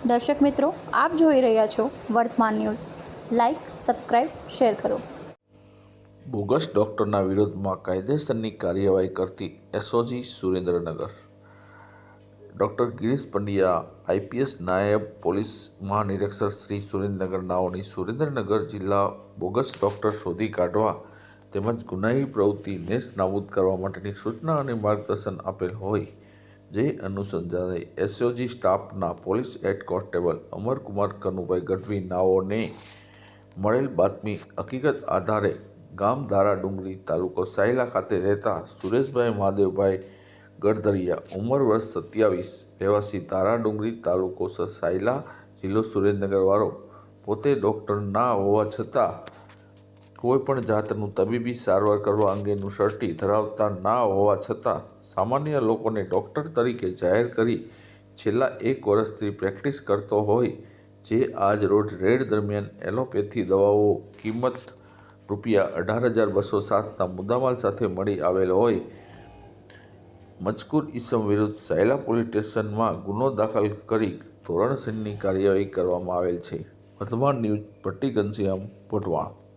દર્શક મિત્રો, આપ જોઈ રહ્યા છો Vartman news. Like subscribe share કરો. બોગસ ડૉક્ટરના વિરોધમાં કાયદેસરની કાર્યવાહી કરતી SOG Surendranagar. Doctor Girish Pandya, IPS નાયબ પોલીસ મહાનિરીક્ષક શ્રી સુરેન્દ્રનગરનાઓની સુરેન્દ્રનગર જિલ્લા બોગસ ડૉક્ટર શોધી કાઢવા તેમજ ગુનાહી પ્રવૃત્તિ નેસ્ત નાબૂદ કરવા માટેની સૂચના અને માર્ગદર્શન આપેલ હોય જે અનુસંધાને એસઓજી સ્ટાફના police head constable Amarkumar Kanubhai Gadhvi નાઓને મળેલ બાતમી હકીકત આધારે ગામ ધારા ડુંગરી તાલુકો સાયલા ખાતે રહેતા સુરેશભાઈ મહાદેવભાઈ ગઢધરિયા ઉંમર વર્ષ સત્યાવીસ, રહેવાસી ધારા ડુંગરી તાલુકો સાયલા જિલ્લો સુરેન્દ્રનગર વાળો પોતે ડૉક્ટર ના હોવા છતાં કોઈ પણ જાતનું તબીબી સારવાર કરવા અંગેનું શરટી ધરાવતા ના હોવા છતાં સામાન્ય લોકોને ડૉક્ટર તરીકે જાહેર કરી છેલ્લા એક વર્ષથી પ્રેક્ટિસ કરતો હોય જે આજ રોજ રેડ દરમિયાન એલોપેથી દવાઓ કિંમત રૂપિયા અઢાર હજાર બસો સાતના મુદ્દામાલ સાથે મળી આવેલ હોય. મજકૂર ઈસમ વિરુદ્ધ સાયલા પોલીસ સ્ટેશનમાં ગુનો દાખલ કરી ધોરણસરની કાર્યવાહી કરવામાં આવેલ છે. વર્ધમાન ન્યૂઝ ભટ્ટી ઘનશ્યામ વઢવાણ